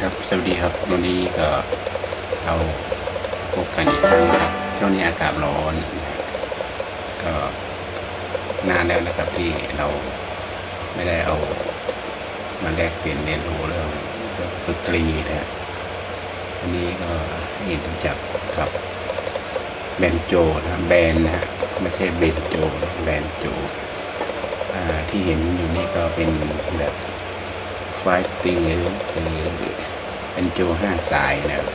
ครับสวัสดีครับวันนี้ก็เราพบกันอีกครั้งครับช่วงนี้อากาศร้อน ก็นานแล้วนะครับที่เราไม่ได้เอามาแลกเปลี่ยนเรียนรู้เรื่องดนตรีนะวันนี้ก็ให้รู้จักกับแบนโจนะแบนนะไม่ใช่เบนโจนะแบนโจ ที่เห็นอยู่นี่ก็เป็นแบบไฟติงหรือเป็นโจห้าสายนะครับ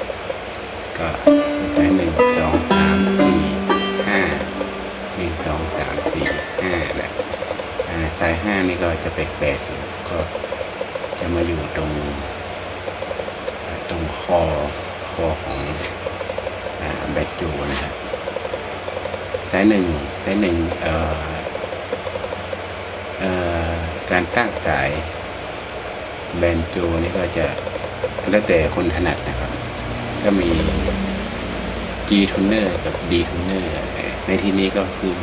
ก็สายหนึ่งสองสามสี่ห้าหนึ่งสองสามสี่ห้าแหละสายห้านี่ก็จะแปลกๆก็จะมาอยู่ตรงตรงคอคอของอแบตโจนะครับสายหนึ่งสายหนึ่งเอ่อ การตั้งสายแบนโจนี่ก็จะแล้วแต่คนถนัดนะครับ ก็มี G tuner กับ D tuner ในที่นี้ก็คือ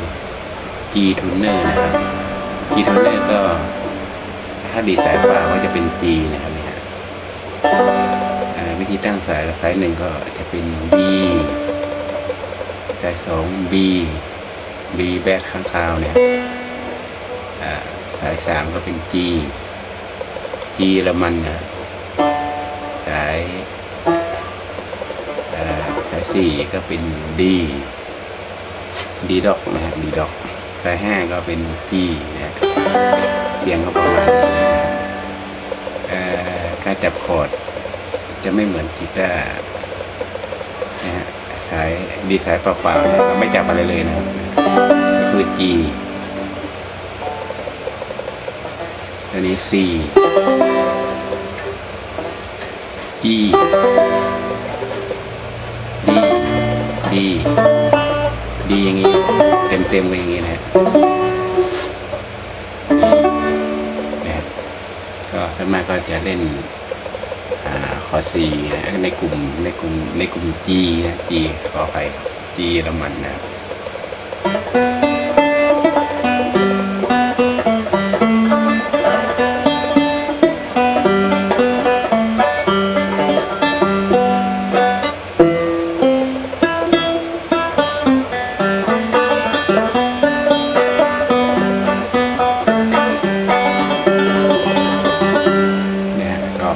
G tuner นะครับ G tuner ก็ถ้าดีสายฟ้าก็จะเป็น G นะครับเนี่ยฮะอ่าวิธีตั้งสายสายหนึ่งก็จะเป็น B สายสอง B B แบกข้างคาวเนี่ย สายสามก็เป็น G G ละมันนะสายสายสี่ก็เป็น D D ดอกนะฮะ D ดอกสายห้าก็เป็น G นะเสียงก็ประมาณนี้นะฮะเอ่อการจับคอร์ดจะไม่เหมือนกีตาร์นะฮะสายดีสายเปล่าๆเนี่ยเราไม่จับอะไรเลยนะครับก็คือ G อันนี้ C E D D D อย่างนี้ เต็มเต็มๆกันอย่างนี้นะฮะนะฮะก็ส่วนมาก็จะเล่นอคอซีนะในกลุ่มในกลุ่มในกลุ่ม G นะ G ขอไป G ละมันนะครับ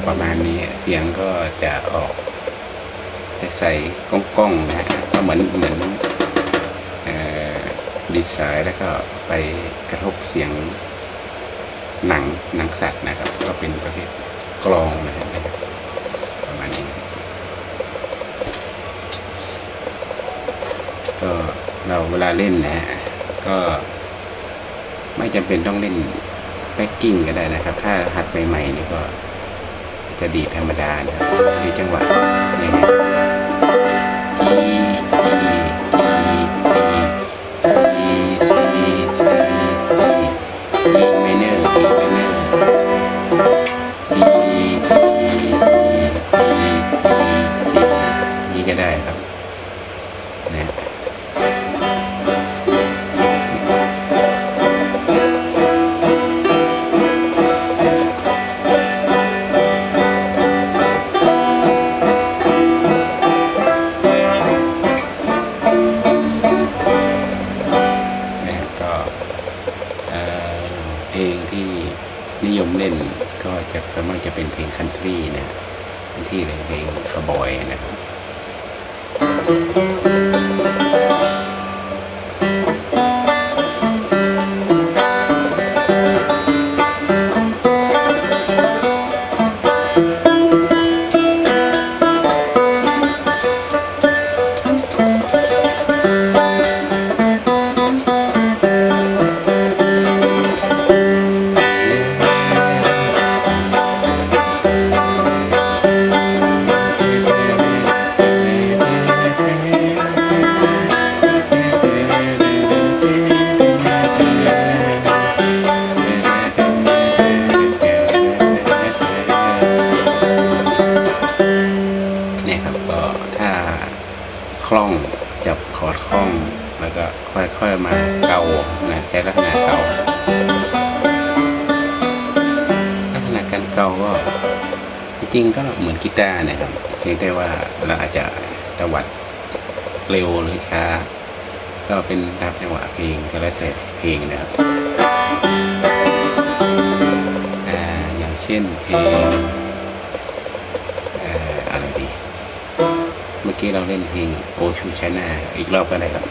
ประมาณนี้เสียงก็จะออกใส่กล้องๆนะฮะก็เหมือนเหมือนดีไซน์แล้วก็ไปกระทบเสียงหนังหนังสัตว์นะครับ ก็เป็นประเภทกลองนะฮะประมาณนี้ก็เราเวลาเล่นนะฮะก็ไม่จำเป็นต้องเล่นแบ็กกิ้งก็ได้นะครับ ถ้าหัดใหม่ๆนี่ก็ จะดีธรรมดานะครับดีจังหวะอย่างเงี้ย รีนะคันทรีหรือเพลงคาร์บอยนะครับ เก่าก็จริงก็เหมือนกีตาร์นะครับเพียงแต่ว่าเราอาจจะตวัดเร็วหรือช้า ก็เป็นตามจังหวะเพลงก็แล้วแต่เพลงนะครับอ่าอย่างเช่นเพลงอ่าอะไรดี เมื่อกี้เราเล่นเพลงโอชูชนาอีกรอบก็ได้ครับ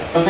ครับก็เนี่ย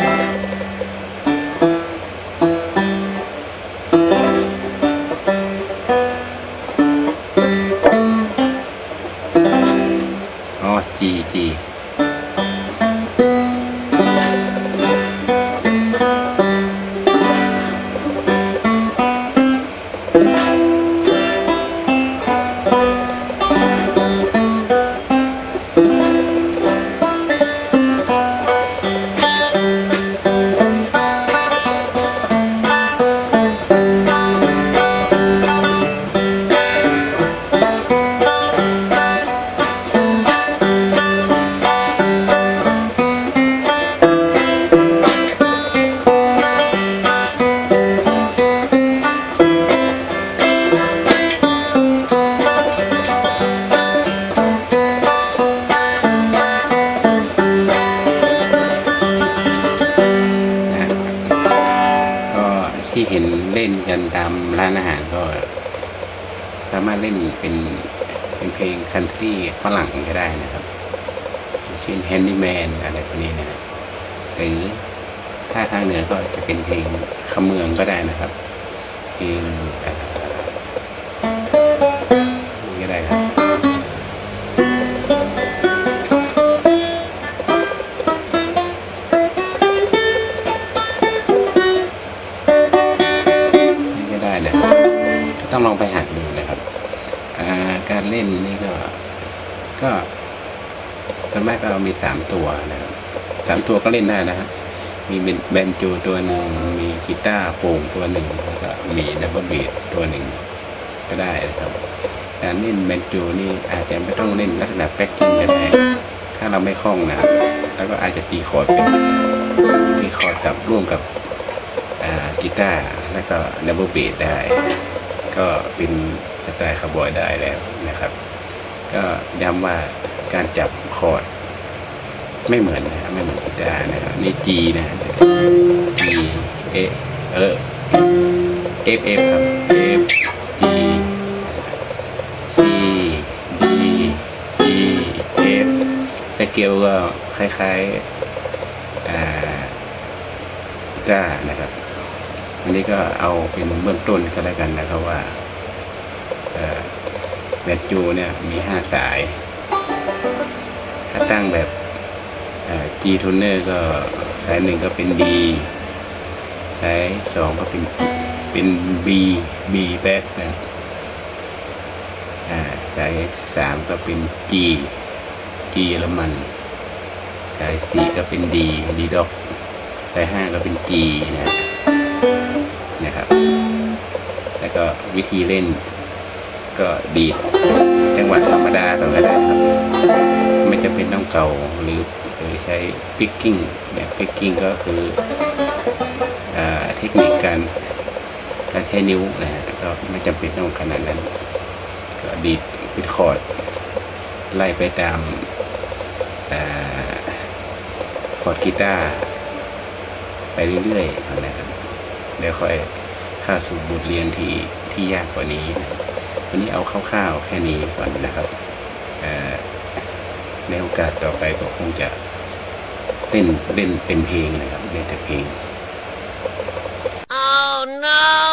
ที่เห็นเล่นกันตามร้านอาหารก็ สามารถเล่นเป็นเป็นเพลงคันทรีฝรั่งก็ได้นะครับเช่นแฮนดี้แมนอะไรพวกนี้นะหรือถ้าทางเหนือก็จะเป็นเพลงขมเมืองก็ได้นะครับเพลงอ่ ก็ส่วนมากก็มีสามตัวนะครับสามตัวก็เล่นได้นะครับมีเบนจูตัวหนึ่งมีกีตาร์โปร่งตัวหนึ่งแล้วก็มีดับเบิลเบสตัวหนึ่งก็ได้นะครับการเล่นแบนจูนี่อาจจะไม่ต้องเล่นลักษณะแบ็กกิ้งก็ได้ ถ้าเราไม่คล่องนะครับแล้วก็อาจจะตีคอร์ดเป็นตีคอร์ดกับร่วมกับกีตาร์แล้วก็ดับเบิลเบสได้ ก็เป็นสไตล์คาร์บอยได้แล้วนะครับ ก็ย้ำว่าการจับคอร์ดไม่เหมือนนะไม่เหมือนกีตาร์นะครับนี่ G นะ G A เออ F F ครับ F G C D E F สเกลก็คล้ายๆอ่ากีตาร์นะครับ อันนี้ก็เอาเป็นเบื้องต้นก็แล้วกันนะครับว่า แบตจูเนี่ยมีห้าสาย ถ้าตั้งแบบ G tuner ก็สายหนึ่งก็เป็น D สายสองก็เป็นเป็น B B back นะอ่าสายสามก็เป็น G G เยอรมัน สายสี่ก็เป็น D D dog สายห้าก็เป็น G นะนะครับ แล้วก็วิธีเล่น ก็ดี จังหวะธรรมดาต่อก็ได้ครับ ไม่จำเป็นต้องเก่าหรือหรือใช้พิกกิ้งเนี่ยพิกกิ้งก็คืออเทคนิคการการใช้นิ้วนะฮะก็ไม่จำเป็นต้องขนาดนั้น ก็ดีดป็นคอร์ดไล่ไปตามคอร์ดกีตาร์ไปเรื่อยๆนะครับเดี๋ยวค่อยเข้าสู่บทเรียนที่ที่ยากกว่านี้นะ วันนี้เอาคร่าวๆแค่นี้ก่อนนะครับเอ่ในโอกาสต่อไปก็คงจะเล่นเล่นเป็นเพลงนะครับเล่นแต่เพลง Oh no!